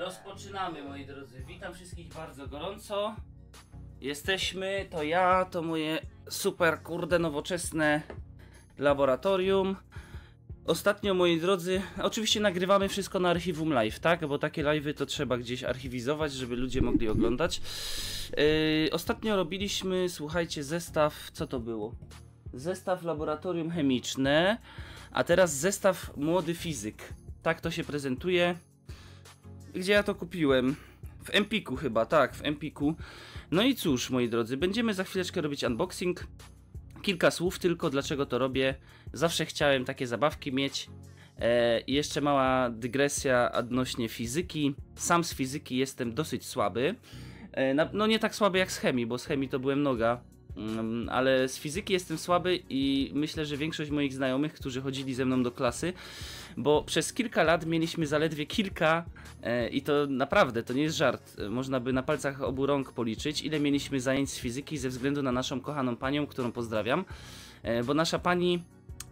Rozpoczynamy, moi drodzy. Witam wszystkich bardzo gorąco. Jesteśmy, to ja, to moje super, kurde, nowoczesne laboratorium. Ostatnio, moi drodzy, oczywiście nagrywamy wszystko na archiwum live, tak? Bo takie live'y to trzeba gdzieś archiwizować, żeby ludzie mogli oglądać. Yy, ostatnio robiliśmy, słuchajcie, zestaw, co to było? Zestaw laboratorium chemiczne, a teraz zestaw młody fizyk. Tak to się prezentuje. Gdzie ja to kupiłem? W Empiku chyba, tak, w Empiku. No i cóż, moi drodzy, będziemy za chwileczkę robić unboxing. Kilka słów tylko, dlaczego to robię. Zawsze chciałem takie zabawki mieć. E, i jeszcze mała dygresja odnośnie fizyki. Sam z fizyki jestem dosyć słaby. E, no nie tak słaby jak z chemii, bo z chemii to byłem noga. Mm, ale z fizyki jestem słaby i myślę, że większość moich znajomych, którzy chodzili ze mną do klasy, bo przez kilka lat mieliśmy zaledwie kilka e, i to naprawdę, to nie jest żart, można by na palcach obu rąk policzyć, ile mieliśmy zajęć z fizyki ze względu na naszą kochaną panią, którą pozdrawiam, e, bo nasza pani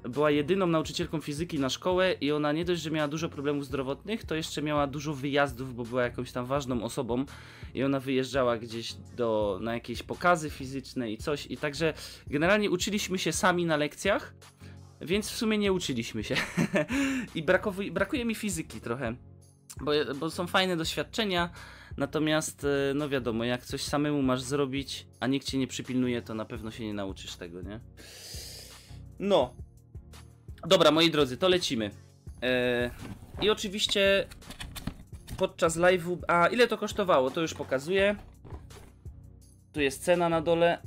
była jedyną nauczycielką fizyki na szkołę i ona nie dość, że miała dużo problemów zdrowotnych, to jeszcze miała dużo wyjazdów, bo była jakąś tam ważną osobą i ona wyjeżdżała gdzieś do, na jakieś pokazy fizyczne i coś i także generalnie uczyliśmy się sami na lekcjach, więc w sumie nie uczyliśmy się i brakuje mi fizyki trochę, bo, bo są fajne doświadczenia, natomiast e, no wiadomo, jak coś samemu masz zrobić, a nikt cię nie przypilnuje, to na pewno się nie nauczysz tego, nie? No, Dobra, moi drodzy, to lecimy. Eee, I oczywiście podczas live'u. A ile to kosztowało? To już pokazuję. Tu jest cena na dole.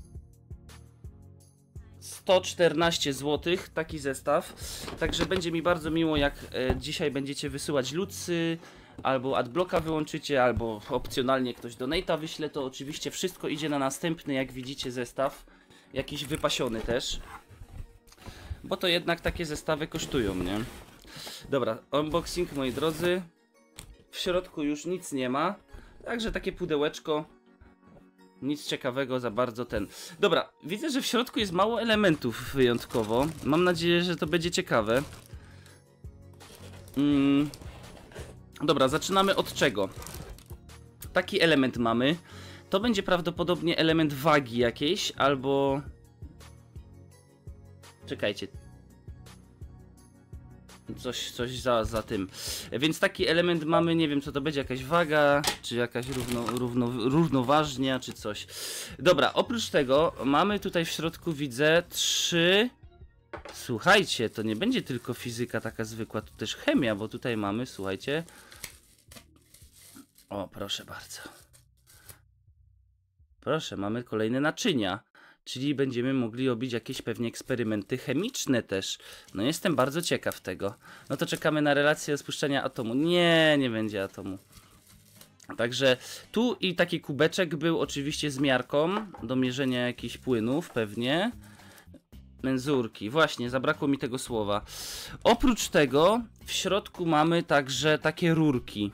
114 zł, taki zestaw. Także będzie mi bardzo miło, jak e, dzisiaj będziecie wysyłać lucy, albo adblocka wyłączycie, albo opcjonalnie ktoś donate'a wyśle. To oczywiście wszystko idzie na następny, jak widzicie, zestaw. Jakiś wypasiony też. Bo to jednak takie zestawy kosztują, nie? Dobra, unboxing moi drodzy. W środku już nic nie ma. Także takie pudełeczko. Nic ciekawego za bardzo ten. Dobra, widzę, że w środku jest mało elementów wyjątkowo. Mam nadzieję, że to będzie ciekawe. Mm. Dobra, zaczynamy od czego? Taki element mamy. To będzie prawdopodobnie element wagi jakiejś, albo Czekajcie. Coś, coś za, za tym. Więc taki element mamy, nie wiem co to będzie, jakaś waga, czy jakaś równo, równo, równoważnia, czy coś. Dobra, oprócz tego mamy tutaj w środku, widzę, trzy... Słuchajcie, to nie będzie tylko fizyka taka zwykła, to też chemia, bo tutaj mamy, słuchajcie... O, proszę bardzo. Proszę, mamy kolejne naczynia czyli będziemy mogli robić jakieś pewnie eksperymenty chemiczne też. No jestem bardzo ciekaw tego. No to czekamy na relację spuszczenia atomu. Nie, nie będzie atomu. Także tu i taki kubeczek był oczywiście z miarką do mierzenia jakichś płynów pewnie. Menzurki, właśnie, zabrakło mi tego słowa. Oprócz tego w środku mamy także takie rurki.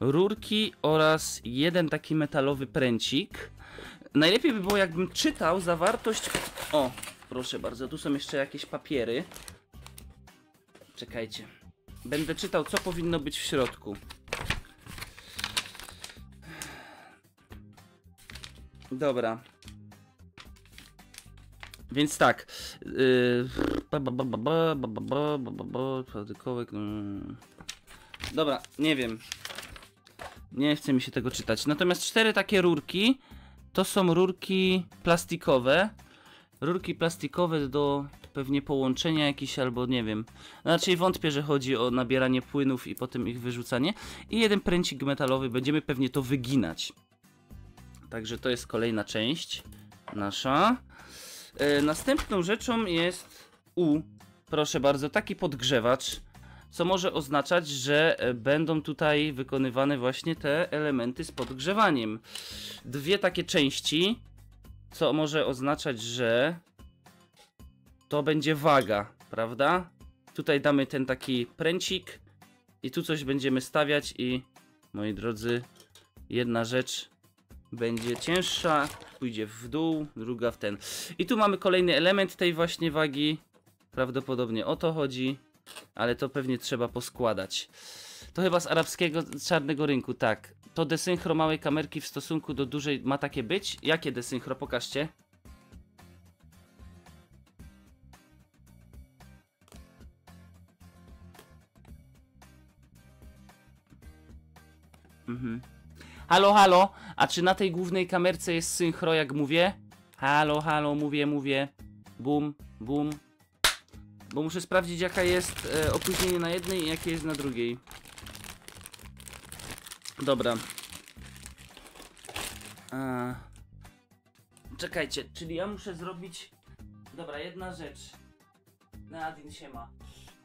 Rurki oraz jeden taki metalowy pręcik. Najlepiej by było, jakbym czytał zawartość... O, proszę bardzo, tu są jeszcze jakieś papiery. Czekajcie. Będę czytał, co powinno być w środku. Dobra. Więc tak. Dobra, nie wiem. Nie chce mi się tego czytać. Natomiast cztery takie rurki to są rurki plastikowe. Rurki plastikowe do pewnie połączenia jakiś albo nie wiem. Raczej wątpię, że chodzi o nabieranie płynów i potem ich wyrzucanie. I jeden pręcik metalowy, będziemy pewnie to wyginać. Także to jest kolejna część nasza. E, następną rzeczą jest U. Proszę bardzo, taki podgrzewacz co może oznaczać, że e, będą tutaj wykonywane właśnie te elementy z podgrzewaniem. Dwie takie części, co może oznaczać, że to będzie waga, prawda? Tutaj damy ten taki pręcik i tu coś będziemy stawiać i moi drodzy, jedna rzecz będzie cięższa, pójdzie w dół, druga w ten. I tu mamy kolejny element tej właśnie wagi. Prawdopodobnie o to chodzi ale to pewnie trzeba poskładać. To chyba z arabskiego czarnego rynku, tak. To desynchro małej kamerki w stosunku do dużej ma takie być? Jakie desynchro? Pokażcie. Mhm. Halo, halo, a czy na tej głównej kamerce jest synchro, jak mówię? Halo, halo, mówię, mówię. Bum, bum. Bo muszę sprawdzić, jaka jest e, opóźnienie na jednej i jakie jest na drugiej. Dobra. A... Czekajcie, czyli ja muszę zrobić... Dobra, jedna rzecz. Nadine się ma.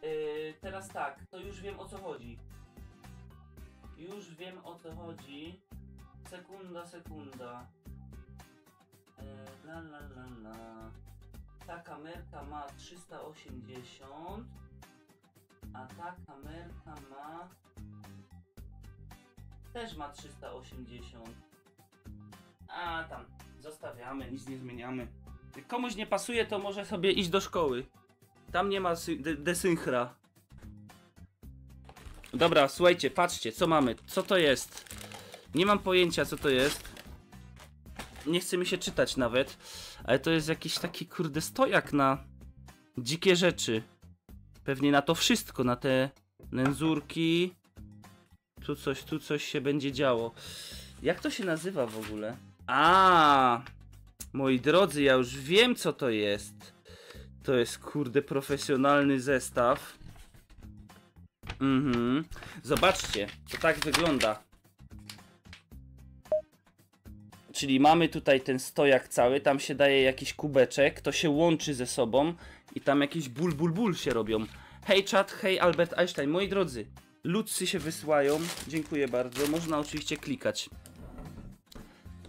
Yy, teraz tak, to już wiem o co chodzi. Już wiem o co chodzi. Sekunda, sekunda. Yy, la la la la. Ta kamerka ma 380, a ta kamerka ma też ma 380. A tam zostawiamy, nic nie zmieniamy. Jak komuś nie pasuje, to może sobie iść do szkoły. Tam nie ma sy- de- desynchra. Dobra, słuchajcie, patrzcie, co mamy. Co to jest? Nie mam pojęcia, co to jest. Nie chce mi się czytać nawet. Ale to jest jakiś taki kurde stojak na dzikie rzeczy. Pewnie na to wszystko, na te nędzurki. Tu coś, tu coś się będzie działo. Jak to się nazywa w ogóle? A, moi drodzy, ja już wiem co to jest. To jest kurde profesjonalny zestaw. Mhm. Zobaczcie, to tak wygląda. Czyli mamy tutaj ten stojak cały, tam się daje jakiś kubeczek, to się łączy ze sobą i tam jakieś ból, ból, ból się robią. Hej czat, hej Albert Einstein, moi drodzy, ludzcy się wysyłają, dziękuję bardzo, można oczywiście klikać.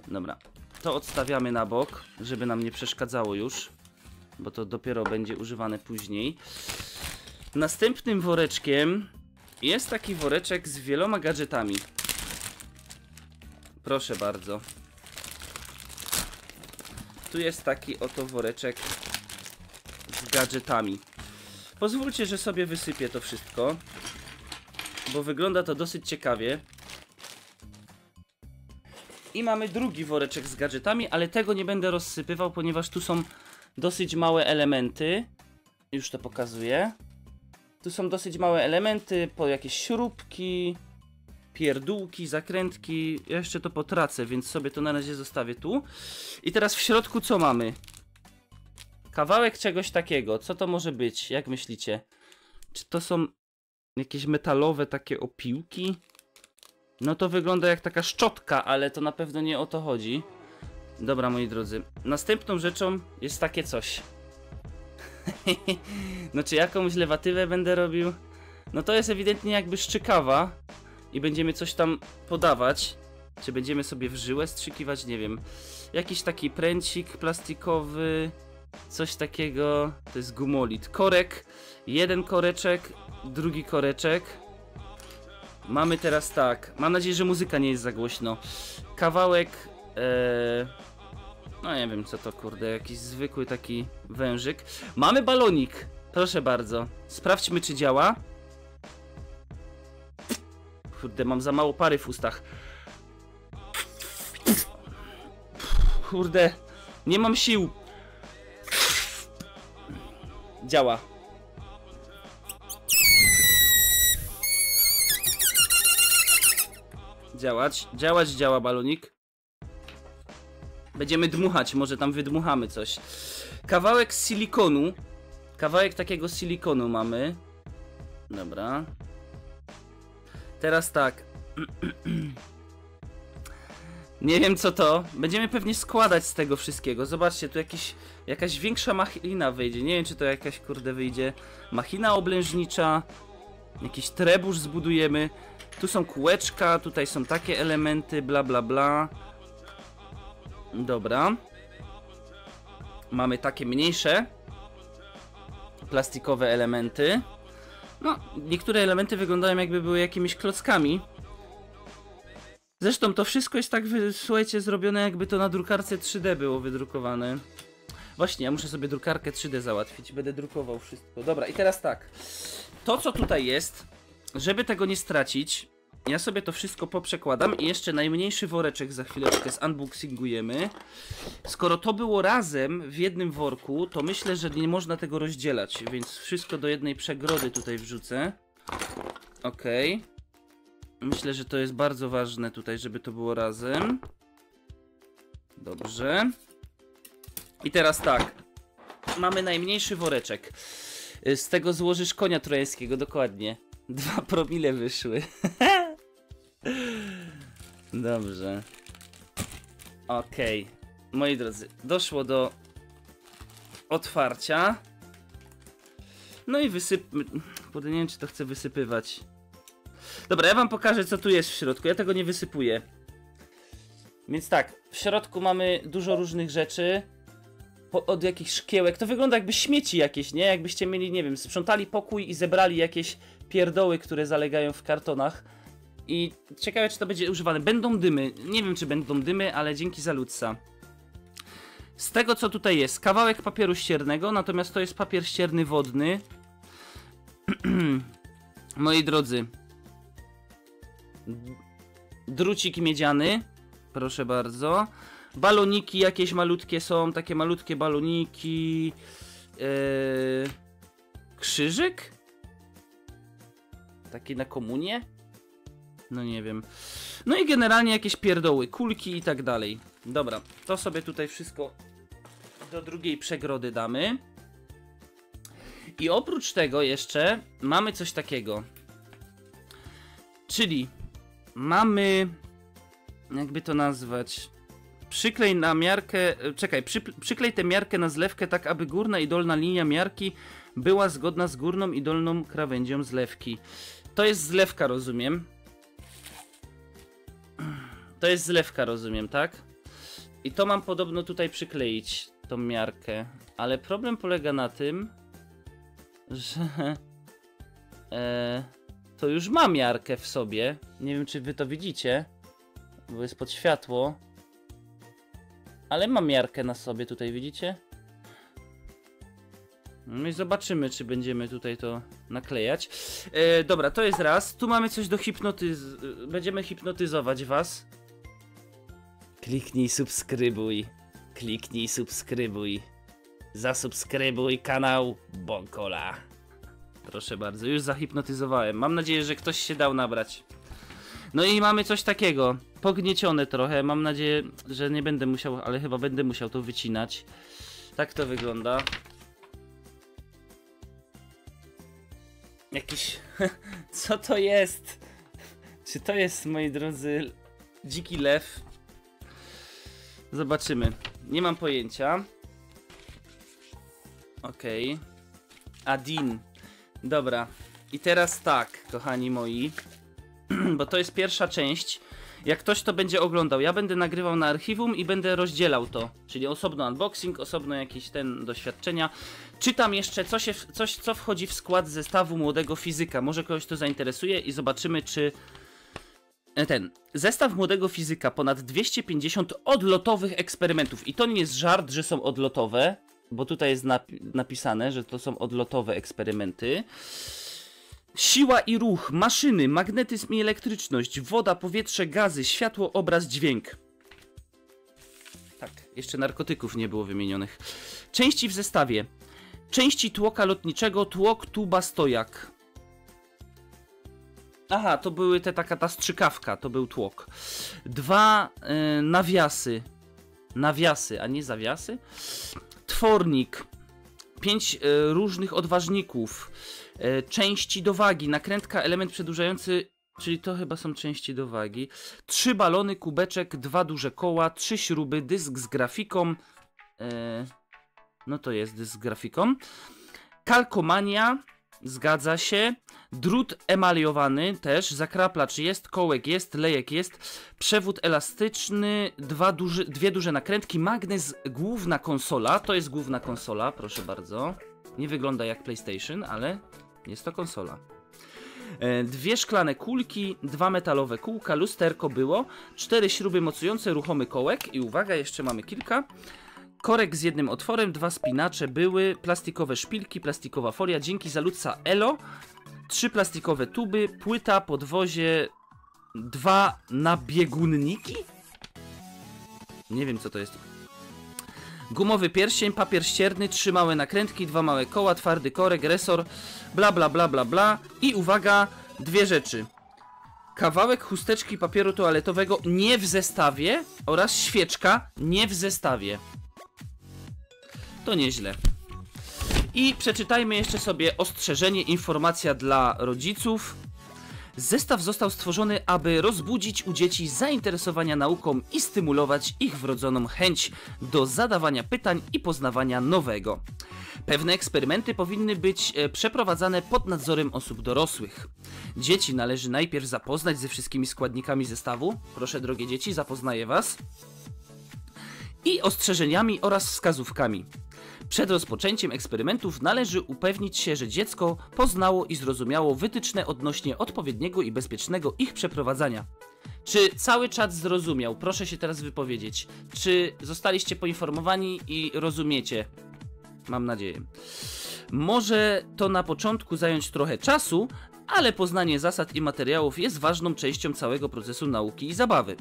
Dobra, to odstawiamy na bok, żeby nam nie przeszkadzało już, bo to dopiero będzie używane później. Następnym woreczkiem jest taki woreczek z wieloma gadżetami. Proszę bardzo. Tu jest taki oto woreczek z gadżetami. Pozwólcie, że sobie wysypię to wszystko, bo wygląda to dosyć ciekawie. I mamy drugi woreczek z gadżetami, ale tego nie będę rozsypywał, ponieważ tu są dosyć małe elementy. Już to pokazuję. Tu są dosyć małe elementy, po jakieś śrubki, pierdółki, zakrętki. Ja jeszcze to potracę, więc sobie to na razie zostawię tu. I teraz w środku co mamy? Kawałek czegoś takiego. Co to może być? Jak myślicie? Czy to są jakieś metalowe takie opiłki? No to wygląda jak taka szczotka, ale to na pewno nie o to chodzi. Dobra, moi drodzy. Następną rzeczą jest takie coś. no czy jakąś lewatywę będę robił? No to jest ewidentnie jakby szczykawa i będziemy coś tam podawać. Czy będziemy sobie w żyłę strzykiwać? Nie wiem. Jakiś taki pręcik plastikowy, coś takiego. To jest gumolit. Korek, jeden koreczek, drugi koreczek. Mamy teraz tak. Mam nadzieję, że muzyka nie jest za głośno. Kawałek. E, no nie wiem co to kurde, jakiś zwykły taki wężyk. Mamy balonik. Proszę bardzo. Sprawdźmy czy działa. Kurde, mam za mało pary w ustach. Kurde, nie mam sił. Działa. Działać, działać, działa balonik. Będziemy dmuchać, może tam wydmuchamy coś. Kawałek silikonu. Kawałek takiego silikonu mamy. Dobra. Teraz tak. Nie wiem co to. Będziemy pewnie składać z tego wszystkiego. Zobaczcie, tu jakiś, jakaś większa machina wyjdzie. Nie wiem czy to jakaś kurde wyjdzie. Machina oblężnicza. Jakiś trebusz zbudujemy. Tu są kółeczka, tutaj są takie elementy, bla bla bla. Dobra. Mamy takie mniejsze plastikowe elementy. No, niektóre elementy wyglądają jakby były jakimiś klockami. Zresztą to wszystko jest tak, słuchajcie, zrobione jakby to na drukarce 3D było wydrukowane. Właśnie, ja muszę sobie drukarkę 3D załatwić, będę drukował wszystko. Dobra, i teraz tak. To co tutaj jest, żeby tego nie stracić, ja sobie to wszystko poprzekładam i jeszcze najmniejszy woreczek za chwileczkę zunboxingujemy. Skoro to było razem w jednym worku, to myślę, że nie można tego rozdzielać, więc wszystko do jednej przegrody tutaj wrzucę. Okej. Myślę, że to jest bardzo ważne tutaj, żeby to było razem. Dobrze. I teraz tak. Mamy najmniejszy woreczek. Z tego złożysz konia trojańskiego, dokładnie. Dwa promile wyszły. Dobrze. Okej. Okay. Moi drodzy, doszło do otwarcia. No i wysyp... Nie wiem, czy to chcę wysypywać. Dobra, ja wam pokażę, co tu jest w środku. Ja tego nie wysypuję. Więc tak, w środku mamy dużo różnych rzeczy. Po, od jakichś szkiełek. To wygląda jakby śmieci jakieś, nie? Jakbyście mieli, nie wiem, sprzątali pokój i zebrali jakieś pierdoły, które zalegają w kartonach. I ciekawe, czy to będzie używane. Będą dymy. Nie wiem, czy będą dymy, ale dzięki za Lutsa. Z tego, co tutaj jest, kawałek papieru ściernego, natomiast to jest papier ścierny wodny. Moi drodzy, drucik miedziany, proszę bardzo. Baloniki jakieś malutkie są, takie malutkie baloniki. Yy, krzyżyk? Taki na komunię? No nie wiem. No i generalnie jakieś pierdoły, kulki i tak dalej. Dobra, to sobie tutaj wszystko do drugiej przegrody damy. I oprócz tego jeszcze mamy coś takiego. Czyli mamy jakby to nazwać przyklej na miarkę, czekaj, przy, przyklej tę miarkę na zlewkę tak, aby górna i dolna linia miarki była zgodna z górną i dolną krawędzią zlewki. To jest zlewka, rozumiem. To jest zlewka, rozumiem, tak? I to mam podobno tutaj przykleić, tą miarkę. Ale problem polega na tym, że... E, to już ma miarkę w sobie. Nie wiem, czy wy to widzicie, bo jest pod światło. Ale ma miarkę na sobie tutaj, widzicie? No i zobaczymy, czy będziemy tutaj to naklejać. E, dobra, to jest raz. Tu mamy coś do hipnotyz... Będziemy hipnotyzować was. Kliknij subskrybuj. Kliknij subskrybuj. Zasubskrybuj kanał Bonkola. Proszę bardzo, już zahipnotyzowałem. Mam nadzieję, że ktoś się dał nabrać. No i mamy coś takiego. Pogniecione trochę. Mam nadzieję, że nie będę musiał, ale chyba będę musiał to wycinać. Tak to wygląda. Jakiś... Co to jest? Czy to jest, moi drodzy, dziki lew? Zobaczymy. Nie mam pojęcia. Okej. Okay. Adin. Dobra. I teraz tak, kochani moi. Bo to jest pierwsza część. Jak ktoś to będzie oglądał, ja będę nagrywał na archiwum i będę rozdzielał to. Czyli osobno unboxing, osobno jakieś ten doświadczenia. Czytam jeszcze co się, coś, co wchodzi w skład zestawu młodego fizyka. Może kogoś to zainteresuje i zobaczymy, czy ten zestaw młodego fizyka, ponad 250 odlotowych eksperymentów. I to nie jest żart, że są odlotowe, bo tutaj jest napi napisane, że to są odlotowe eksperymenty. Siła i ruch, maszyny, magnetyzm i elektryczność, woda, powietrze, gazy, światło, obraz, dźwięk. Tak, jeszcze narkotyków nie było wymienionych. Części w zestawie. Części tłoka lotniczego, tłok, tuba, stojak. Aha, to były te taka ta strzykawka, to był tłok. Dwa y, nawiasy. Nawiasy, a nie zawiasy. Twornik. Pięć y, różnych odważników. Y, części do wagi. Nakrętka, element przedłużający Czyli to chyba są części do wagi. Trzy balony, kubeczek, dwa duże koła, trzy śruby, dysk z grafiką. No to jest dysk z grafiką. Kalkomania, zgadza się. Drut emaliowany też, zakraplacz jest, kołek jest, lejek jest, przewód elastyczny, dwa duży, dwie duże nakrętki, magnes, główna konsola, to jest główna konsola, proszę bardzo. Nie wygląda jak PlayStation, ale jest to konsola. E, dwie szklane kulki, dwa metalowe kółka, lusterko było, cztery śruby mocujące, ruchomy kołek i uwaga, jeszcze mamy kilka. Korek z jednym otworem, dwa spinacze były, plastikowe szpilki, plastikowa folia, dzięki za Luca Elo trzy plastikowe tuby, płyta, podwozie, dwa nabiegunniki? Nie wiem co to jest. Gumowy pierścień, papier ścierny, trzy małe nakrętki, dwa małe koła, twardy korek, resor, bla bla bla bla bla i uwaga, dwie rzeczy. Kawałek chusteczki papieru toaletowego nie w zestawie oraz świeczka nie w zestawie. To nieźle. I przeczytajmy jeszcze sobie ostrzeżenie, informacja dla rodziców. Zestaw został stworzony, aby rozbudzić u dzieci zainteresowania nauką i stymulować ich wrodzoną chęć do zadawania pytań i poznawania nowego. Pewne eksperymenty powinny być e, przeprowadzane pod nadzorem osób dorosłych. Dzieci należy najpierw zapoznać ze wszystkimi składnikami zestawu. Proszę, drogie dzieci, zapoznaję Was. I ostrzeżeniami oraz wskazówkami. Przed rozpoczęciem eksperymentów należy upewnić się, że dziecko poznało i zrozumiało wytyczne odnośnie odpowiedniego i bezpiecznego ich przeprowadzania. Czy cały czat zrozumiał? Proszę się teraz wypowiedzieć. Czy zostaliście poinformowani i rozumiecie? Mam nadzieję. Może to na początku zająć trochę czasu, ale poznanie zasad i materiałów jest ważną częścią całego procesu nauki i zabawy.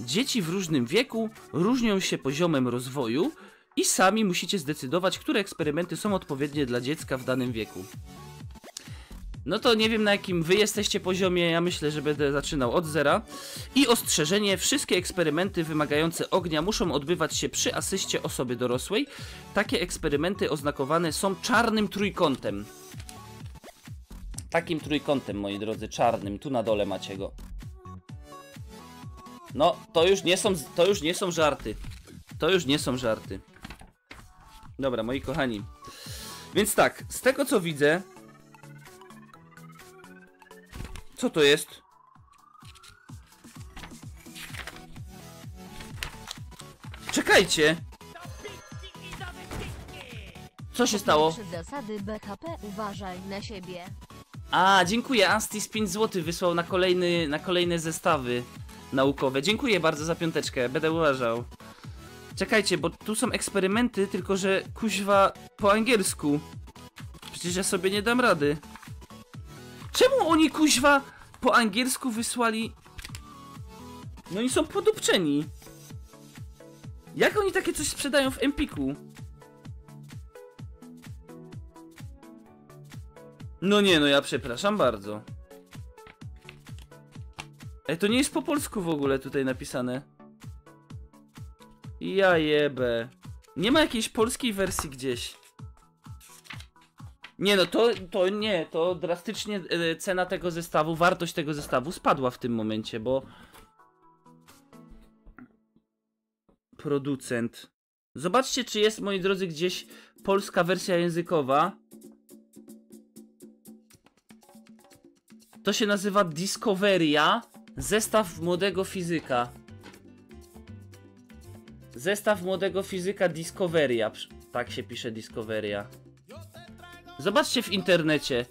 Dzieci w różnym wieku różnią się poziomem rozwoju i sami musicie zdecydować, które eksperymenty są odpowiednie dla dziecka w danym wieku. No to nie wiem na jakim wy jesteście poziomie, ja myślę, że będę zaczynał od zera. I ostrzeżenie, wszystkie eksperymenty wymagające ognia muszą odbywać się przy asyście osoby dorosłej. Takie eksperymenty oznakowane są czarnym trójkątem. Takim trójkątem, moi drodzy, czarnym, tu na dole macie go. No, to już nie są, to już nie są żarty. To już nie są żarty. Dobra, moi kochani. Więc tak, z tego co widzę. Co to jest? Czekajcie! Co się stało? Zasady BHP uważaj na siebie. A, dziękuję. Astis 5 zł wysłał na, kolejny, na kolejne zestawy naukowe. Dziękuję bardzo za piąteczkę, będę uważał. Czekajcie, bo tu są eksperymenty, tylko że kuźwa po angielsku. Przecież ja sobie nie dam rady. Czemu oni kuźwa po angielsku wysłali... No i są podupczeni. Jak oni takie coś sprzedają w Empiku? No nie, no ja przepraszam bardzo. Ej, to nie jest po polsku w ogóle tutaj napisane. Ja jebę. Nie ma jakiejś polskiej wersji gdzieś. Nie no, to, to nie, to drastycznie e, cena tego zestawu, wartość tego zestawu spadła w tym momencie, bo... Producent. Zobaczcie, czy jest, moi drodzy, gdzieś polska wersja językowa. To się nazywa Discoveria, zestaw młodego fizyka. Zestaw młodego fizyka Discoveria. Tak się pisze Discoveria. Zobaczcie w internecie.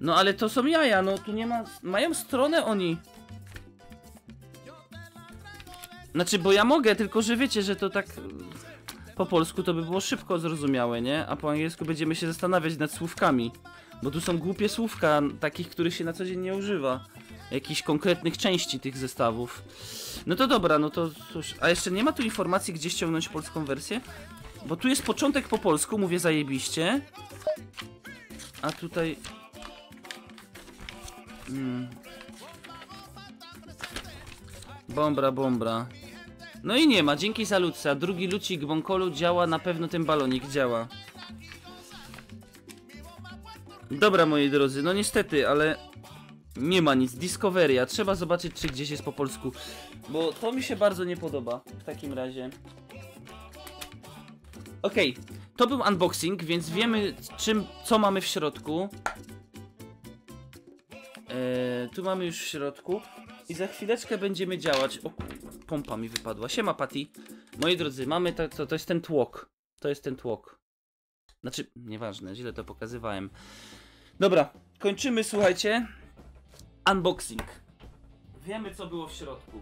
No ale to są jaja, no tu nie ma... Mają stronę oni. Znaczy, bo ja mogę, tylko że wiecie, że to tak... Po polsku to by było szybko zrozumiałe, nie? A po angielsku będziemy się zastanawiać nad słówkami. Bo tu są głupie słówka, takich, których się na co dzień nie używa. Jakichś konkretnych części tych zestawów. No to dobra, no to cóż. A jeszcze nie ma tu informacji, gdzie ściągnąć polską wersję? Bo tu jest początek po polsku, mówię zajebiście. A tutaj... Mm. Bombra, bombra. No i nie ma, dzięki za Luca. Drugi lucik Bonkolu działa, na pewno ten balonik działa. Dobra, moi drodzy, no niestety, ale nie ma nic. Discoveria. Trzeba zobaczyć, czy gdzieś jest po polsku. Bo to mi się bardzo nie podoba w takim razie. Okej, to był unboxing, więc wiemy czym, co mamy w środku. Eee, tu mamy już w środku. I za chwileczkę będziemy działać. O, pompa mi wypadła. Siema, Patty. Moi drodzy, mamy to, to, to jest ten tłok. To jest ten tłok. Znaczy, nieważne, źle to pokazywałem. Dobra, kończymy, słuchajcie. Unboxing. Wiemy, co było w środku.